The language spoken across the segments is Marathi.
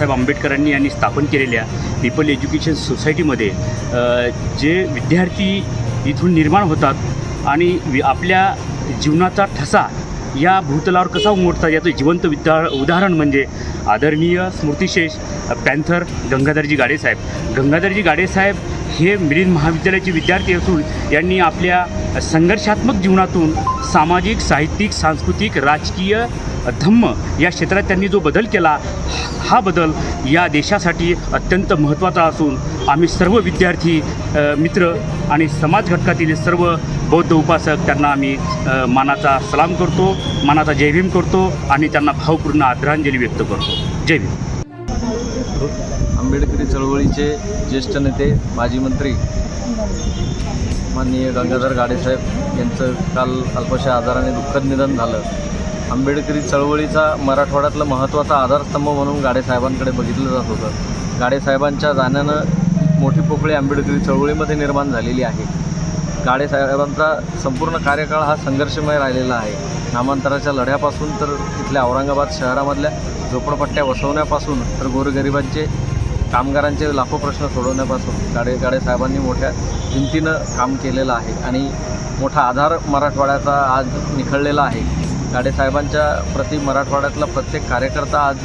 बाबासाहेब आंबेडकरांनी यांनी स्थापन केलेल्या पीपल एज्युकेशन सोसायटीमध्ये जे विद्यार्थी इथून निर्माण होतात आणि वि आपल्या जीवनाचा ठसा या भूतलावर कसा उमटतात याचं जिवंत विद्या उदाहरण म्हणजे आदरणीय स्मृतिशेष पॅन्थर गंगाधरजी गाडेसाहेब गंगाधरजी गाडेसाहेब हे मिलिंद महाविद्यालयाचे विद्यार्थी असून यांनी आपल्या संघर्षात्मक जीवनातून सामाजिक साहित्यिक सांस्कृतिक राजकीय धम्म या क्षेत्रात त्यांनी जो बदल केला हा बदल या देशासाठी अत्यंत महत्त्वाचा असून आम्ही सर्व विद्यार्थी मित्र आणि समाज घटकातील सर्व बौद्ध उपासक त्यांना आम्ही मानाचा सलाम करतो मानाचा जयभीम करतो आणि त्यांना भावपूर्ण आदरांजली व्यक्त करतो. जय भीम. आंबेडकरी चळवळीचे ज्येष्ठ नेते माजी मंत्री माननीय गंगाधर गाडेसाहेब यांचं काल अल्पशा आजाराने दुःखद निधन झालं. आंबेडकरी चळवळीचा मराठवाड्यातला महत्त्वाचा आधारस्तंभ म्हणून गाडेसाहेबांकडे बघितलं जात होतं. गाडेसाहेबांच्या जाण्यानं मोठी पोकळी आंबेडकरी चळवळीमध्ये निर्माण झालेली आहे. गाडेसाहेबांचा संपूर्ण कार्यकाळ हा संघर्षमय राहिलेला आहे. नामांतराच्या लढ्यापासून तर इथल्या औरंगाबाद शहरामधल्या झोपडपट्ट्या वसवण्यापासून तर गोरगरिबांचे कामगारांचे लाखो प्रश्न सोडवण्यापासून गाडे गाडेसाहेबांनी मोठ्या हिमतीनं काम केलेलं आहे आणि मोठा आधार मराठवाड्याचा आज निखळलेला आहे. गाडेसाहेबांच्या प्रति मराठवाड्यातला प्रत्येक कार्यकर्ता आज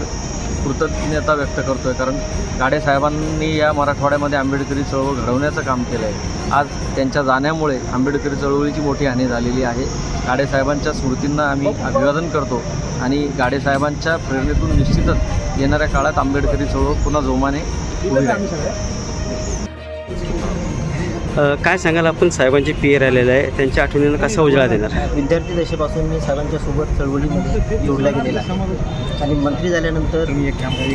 कृतज्ञता व्यक्त करतो आहे कारण गाडेसाहेबांनी या मराठवाड्यामध्ये आंबेडकरी चळवळ घडवण्याचं काम केलं आहे आज त्यांच्या जाण्यामुळे आंबेडकरी चळवळीची मोठी हानी झालेली आहे. गाडेसाहेबांच्या स्मृतींना आम्ही अभिवादन करतो आणि गाडेसाहेबांच्या प्रेरणेतून निश्चितच येणाऱ्या काळात आंबेडकरी चळवळ पुन्हा जोमाने उभी राहील काय सांगाल आपण? साहेबांचे पी राहिलेलं आहे. त्यांच्या आठवणीनं कसा उजाळा देणार? विद्यार्थी दशेपासून मी साहेबांच्या सोबत चळवळीमध्ये जोडला गेलेला आहे. आणि मंत्री झाल्यानंतर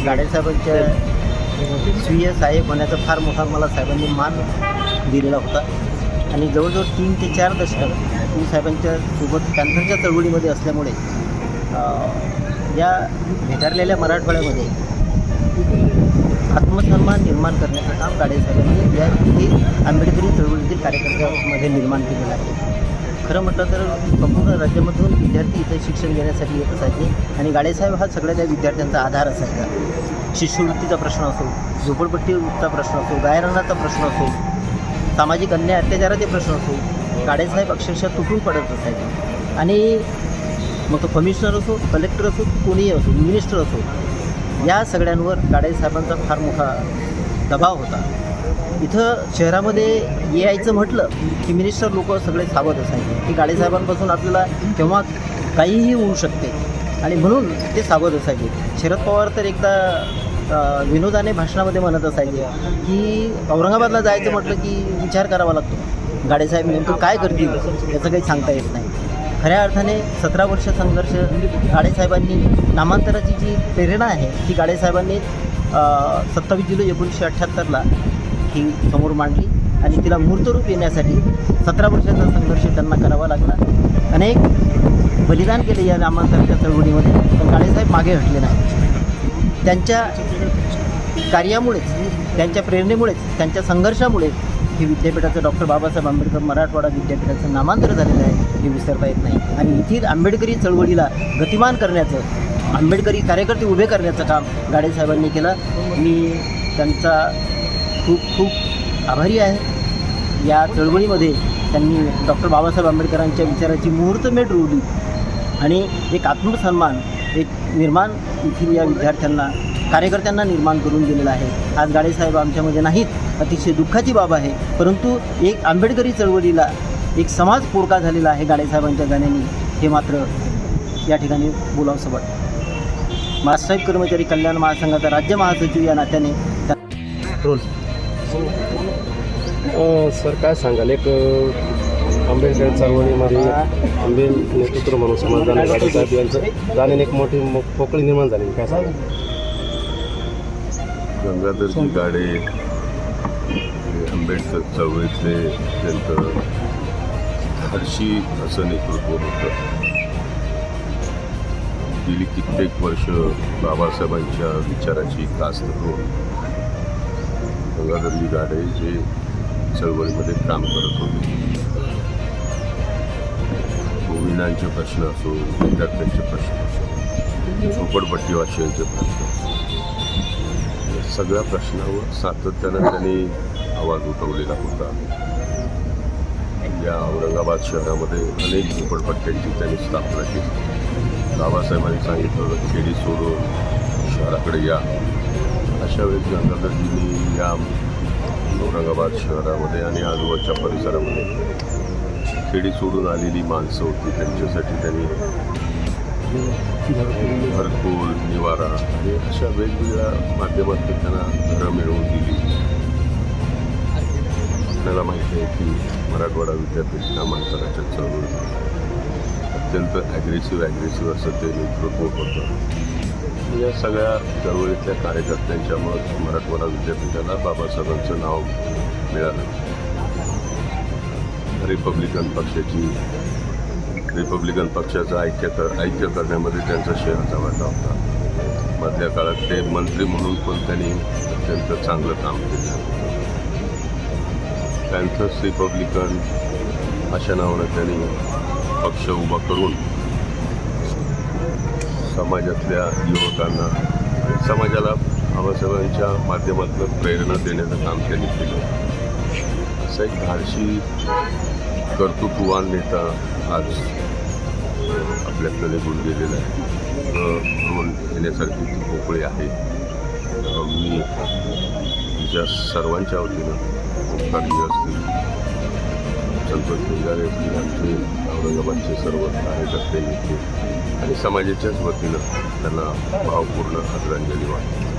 गाडेसाहेबांच्या स्वीय सहाय्यक होण्याचा फार मोठा मला साहेबांनी मान दिलेला होता. आणि जवळजवळ तीन ते चार दशक मी साहेबांच्या सोबत पॅन्थरच्या चळवळीमध्ये असल्यामुळे या भेटारलेल्या मराठवाड्यामध्ये आत्मसन्मान निर्माण करण्याचं काम गाडेसाहेबांनी या इथे आंबेडकरी चळवळीतील कार्यकर्त्यांमध्ये निर्माण केलेलं आहे. खरं म्हटलं तर संपूर्ण राज्यामधून विद्यार्थी इथे शिक्षण घेण्यासाठी येत असायचे आणि गाडेसाहेब हा सगळ्या त्या विद्यार्थ्यांचा आधार असायचा. शिष्यवृत्तीचा प्रश्न असो झोपडपट्टीचा प्रश्न असो गायरणाचा प्रश्न असो सामाजिक अन्याय अत्याचाराचे प्रश्न असो गाडेसाहेब अक्षरशः तुटून पडत असायचे. आणि मग तो कमिशनर असो कलेक्टर असो कोणीही असो मिनिस्टर असो या सगळ्यांवर गाडेसाहेबांचा फार मोठा दबाव होता. इथं शहरामध्ये यायचं म्हटलं की मिनिस्टर लोक सगळे सावध असायचे. की गाडेसाहेबांपासून आपल्याला केव्हा काहीही होऊ शकते. आणि म्हणून ते सावध असायचे. शरद पवार तर एकदा विनोदाने भाषणामध्ये म्हणत असायचे की औरंगाबादला जायचं म्हटलं की विचार करावा लागतो. गाडेसाहेब नेमकं काय करतील याचं काही सांगता येत नाही. खऱ्या अर्थाने सतरा वर्ष संघर्ष गाडेसाहेबांनी नामांतराची जी प्रेरणा आहे ती गाडेसाहेबांनी सत्तावीस जुलै एकोणीसशे अठ्ठ्याहत्तरला ही समोर मांडली आणि तिला मूर्तरूप येण्यासाठी सतरा वर्षाचा संघर्ष त्यांना करावा लागला. अनेक बलिदान केले या नामांतराच्या चळवळीमध्ये पण गाडेसाहेब मागे हटले नाही त्यांच्या कार्यामुळेच त्यांच्या प्रेरणेमुळेच त्यांच्या संघर्षामुळेच हे विद्यापीठाचं डॉक्टर बाबासाहेब आंबेडकर मराठवाडा विद्यापीठाचं नामांतर झालेलं आहे हे विसरता येत नाही. आणि येथील आंबेडकरी चळवळीला गतिमान करण्याचं आंबेडकरी कार्यकर्ते उभे करण्याचं काम गाडेसाहेबांनी केलं. मी त्यांचा खूप खूप आभारी आहे. या चळवळीमध्ये त्यांनी डॉक्टर बाबासाहेब आंबेडकरांच्या विचाराची मुहूर्तमेढ रोवली. आणि एक आत्मसन्मान एक निर्माण येथील या विद्यार्थ्यांना कार्यकर्त्यांना निर्माण करून दिलेला आहे. आज गाडेसाहेब आमच्यामध्ये नाहीत. अतिशय दुःखाची बाब आहे. परंतु एक आंबेडकरी चळवळीला एक समाज पोरका झालेला आहे गाडेसाहेबांच्या गाण्याने. हे मात्र या ठिकाणी बोलावंसं वाटतं महासाहेब कर्मचारी कल्याण महासंघाचा राज्य महासचिव या नात्याने त्या- रोल. सर काय सांगाल? एक आंबेडकर चळवळीमध्ये आंबे नेतृत्व म्हणून समाजदान गाडीसाहेब यांचं जाण्याने एक मोठी मो- पोकळी निर्माण झाली. काय सांगाल? गंगाधरजी गाडे आंबेडकर चळवळीतले अत्यंत धाडशी असं नेतृत्व होतं. गेली कित्येक वर्ष बाबासाहेबांच्या विचाराची कास्त करून गंगाधरजी गाडे जे चळवळीमध्ये काम करत होते. गोविंदांचे प्रश्न असो विद्यार्थ्यांचे प्रश्न असो झोपडपट्टीवासियांचे प्रश्न असो सगळ्या प्रश्नावर सातत्यानं त्यांनी आवाज उठवलेला होता. या औरंगाबाद शहरामध्ये अनेक झोपडपट्ट्यांची त्यांनी स्थापना केली. बाबासाहेबांनी सांगितलं खेडी सोडून शहराकडे या. अशा वेळेस गंगाधरजींनी या औरंगाबाद शहरामध्ये आणि आजूबाजूच्या परिसरामध्ये खेडी सोडून आलेली माणसं होती. त्यांच्यासाठी त्यांनी घरकुल निवारा आणि अशा वेगवेगळ्या माध्यमातून त्यांना घरं मिळवून दिली. आपल्याला माहिती आहे की मराठवाडा विद्यापीठ ह्या माणसाच्या अत्यंत ॲग्रेसिव्ह ॲग्रेसिव्ह असं ते नेतृत्व होतं. या सगळ्या चळवळीतल्या कार्यकर्त्यांच्यामुळं मराठवाडा विद्यापीठाला बाबासाहेबांचं नाव मिळालं. रिपब्लिकन पक्षाची रिपब्लिकन पक्षाचं ऐक्य कर ऐक्य करण्यामध्ये त्यांचा शेअरचा वाटा होता. मधल्या काळात ते मंत्री म्हणून पण त्यांनी अत्यंत चांगलं काम केलं. पॅन्थर्स रिपब्लिकन अशा नावानं त्यांनी पक्ष उभा करून समाजातल्या युवकांना आणि समाजाला आबासाहेबांच्या माध्यमातून प्रेरणा देण्याचं काम त्यांनी केलं असा एक धाडशी कर्तृत्ववान नेता आज आपल्याकडे निघून गेलेला आहे म्हणून येण्यासारखी ती पोकळी आहे मी तुमच्या सर्वांच्या वतीनं ओंकारजी असतील संतोष बेंगारे असतील आमचे औरंगाबादचे सर्व कार्यकर्ते नेते आणि समाजाच्याच वतीनं त्यांना भावपूर्ण आदरांजली वाटते